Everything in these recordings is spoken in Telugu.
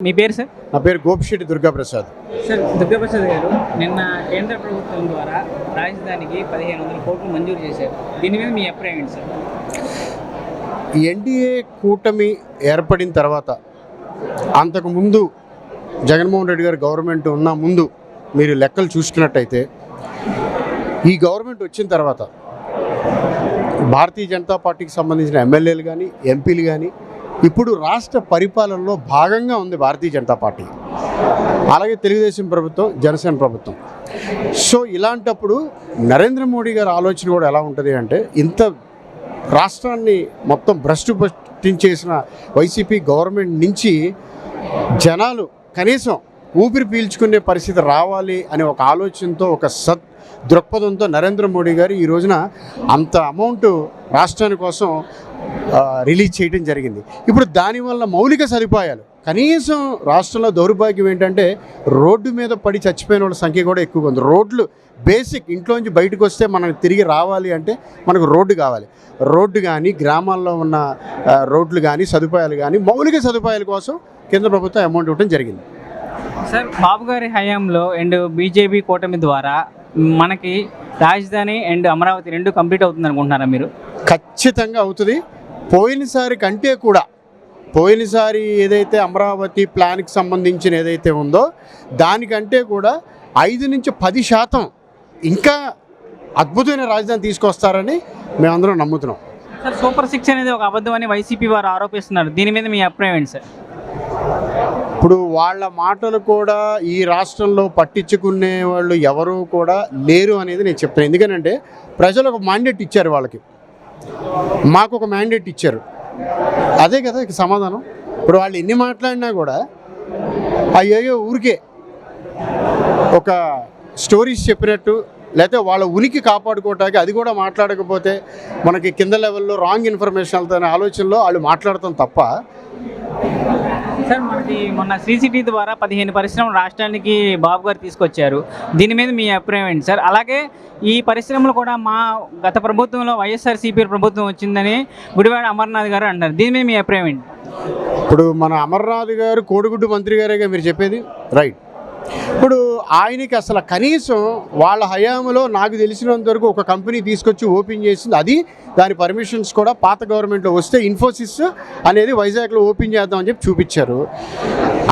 మీ పేరు సార్ నా పేరు గోపిశెట్టి దుర్గాప్రసాద్. సార్ దుర్గాప్రసాద్ గారు నిన్న కేంద్ర ప్రభుత్వం ద్వారా రాజధానికి పదిహేను వందల కోట్లు మంజూరు చేశారు. దీని మీద మీ అభిప్రాయం ఏంటి సార్ ఎన్డీఏ కూటమి ఏర్పడిన తర్వాత అంతకుముందు జగన్మోహన్ రెడ్డి గారి గవర్నమెంట్ ఉన్న ముందు మీరు లెక్కలు చూసుకున్నట్టయితే ఈ గవర్నమెంట్ వచ్చిన తర్వాత భారతీయ జనతా పార్టీకి సంబంధించిన ఎమ్మెల్యేలు కానీ ఎంపీలు కానీ ఇప్పుడు రాష్ట్ర పరిపాలనలో భాగంగా ఉంది భారతీయ జనతా పార్టీ. అలాగే తెలుగుదేశం ప్రభుత్వం జనసేన ప్రభుత్వం. సో ఇలాంటప్పుడు నరేంద్ర మోడీ గారి ఆలోచన కూడా ఎలా ఉంటుంది అంటే ఇంత రాష్ట్రాన్ని మొత్తం భ్రష్టు పట్టించేసిన వైసీపీ గవర్నమెంట్ నుంచి జనాలు కనీసం ఊపిరి పీల్చుకునే పరిస్థితి రావాలి అనే ఒక ఆలోచనతో ఒక సత్ దృక్పథంతో నరేంద్ర మోడీ గారు ఈ రోజున అంత అమౌంట్ రాష్ట్రాని కోసం రిలీజ్ చేయడం జరిగింది. ఇప్పుడు దానివల్ల మౌలిక సదుపాయాలు కనీసం రాష్ట్రంలో దౌర్భాగ్యం ఏంటంటే రోడ్డు మీద పడి చచ్చిపోయిన వాళ్ళ సంఖ్య కూడా ఎక్కువగా ఉంది. రోడ్లు బేసిక్ ఇంట్లోంచి బయటకు వస్తే మనం తిరిగి రావాలి అంటే మనకు రోడ్డు కావాలి. రోడ్డు కానీ గ్రామాల్లో ఉన్న రోడ్లు కానీ సదుపాయాలు కానీ మౌలిక సదుపాయాల కోసం కేంద్ర ప్రభుత్వం అమౌంట్ ఇవ్వడం జరిగింది. సార్ బాబు గారి హయాంలో అండ్ బీజేపీ కూటమి ద్వారా మనకి రాజధాని అండ్ అమరావతి రెండు కంప్లీట్ అవుతుంది అనుకుంటున్నారా మీరు? ఖచ్చితంగా అవుతుంది. పోయినసారి కంటే కూడా పోయినసారి ఏదైతే అమరావతి ప్లాన్కి సంబంధించిన ఏదైతే ఉందో దానికంటే కూడా ఐదు నుంచి పది శాతం ఇంకా అద్భుతమైన రాజధాని తీసుకొస్తారని మేమందరం నమ్ముతున్నాం. సార్ సూపర్ సిక్స్ అనేది ఒక అబద్ధం అని వైసీపీ వారు ఆరోపిస్తున్నారు. దీని మీద మీ అభిప్రాయం ఏంటి సార్? ఇప్పుడు వాళ్ళ మాటలు కూడా ఈ రాష్ట్రంలో పట్టించుకునే వాళ్ళు ఎవరు కూడా లేరు అనేది నేను చెప్తాను ఎందుకనంటే ప్రజలు ఒక మ్యాండేట్ ఇచ్చారు వాళ్ళకి. మాకు ఒక మ్యాండేట్ ఇచ్చారు. అదే కదా ఇక సమాధానం. ఇప్పుడు వాళ్ళు ఎన్ని మాట్లాడినా కూడా అయ్యో ఊరికే ఒక స్టోరీస్ చెప్పినట్టు లేకపోతే వాళ్ళ ఉనికి కాపాడుకోవటానికి అది కూడా మాట్లాడకపోతే మనకి కింద లెవెల్లో రాంగ్ ఇన్ఫర్మేషన్ వెళ్తానే ఆలోచనలో వాళ్ళు మాట్లాడతాం తప్ప సార్ మనకి మొన్న సీసీటీవీ ద్వారా పదిహేను పరిశ్రమలు రాష్ట్రానికి బాబు గారు తీసుకొచ్చారు. దీని మీద మీ అభిప్రాయం ఏంటి సార్? అలాగే ఈ పరిశ్రమలు కూడా మా గత ప్రభుత్వంలో వైఎస్ఆర్సీపీ ప్రభుత్వం వచ్చిందని గుడివాడ అమర్నాథ్ గారు అంటారు దీని మీద మీ అభిప్రాయం ఏంటి? ఇప్పుడు మన అమర్నాథ్ గారు కోడిగుడ్డు మంత్రి గారేగా మీరు చెప్పేది? రైట్. ఇప్పుడు ఆయనకి అసలు కనీసం వాళ్ళ హయాంలో నాకు తెలిసినంత వరకు ఒక కంపెనీ తీసుకొచ్చి ఓపెన్ చేసింది. అది దాని పర్మిషన్స్ కూడా పాత గవర్నమెంట్లో వస్తే ఇన్ఫోసిస్ అనేది వైజాగ్లో ఓపెన్ చేద్దామని చెప్పి చూపించారు.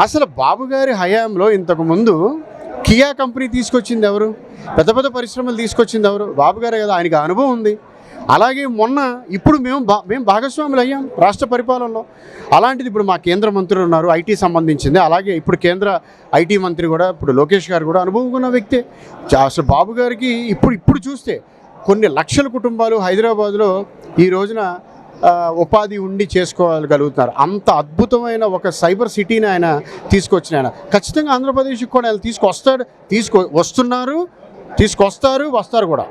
అసలు బాబు గారి హయాంలో ఇంతకుముందు కియా కంపెనీ తీసుకొచ్చింది ఎవరు? పెద్ద పెద్ద పరిశ్రమలు తీసుకొచ్చింది ఎవరు? బాబు గారే కదా ఆయనకి అనుభవం ఉంది. అలాగే మొన్న ఇప్పుడు మేము బా మేము భాగస్వాములు అయ్యాం రాష్ట్ర పరిపాలనలో. అలాంటిది ఇప్పుడు మా కేంద్ర మంత్రులు ఉన్నారు ఐటీ సంబంధించింది. అలాగే ఇప్పుడు కేంద్ర ఐటీ మంత్రి కూడా ఇప్పుడు లోకేష్ గారు కూడా అనుభవం ఉన్న వ్యక్తే. అసలు బాబు గారికి ఇప్పుడు ఇప్పుడు చూస్తే కొన్ని లక్షల కుటుంబాలు హైదరాబాద్లో ఈ రోజున ఉపాధి ఉండి చేసుకోగలుగుతున్నారు. అంత అద్భుతమైన ఒక సైబర్ సిటీని ఆయన తీసుకొచ్చిన ఆయన. ఖచ్చితంగా ఆంధ్రప్రదేశ్కి కూడా ఆయన తీసుకొస్తాడు తీసుకొ వస్తున్నారు తీసుకొస్తారు వస్తారు కూడా.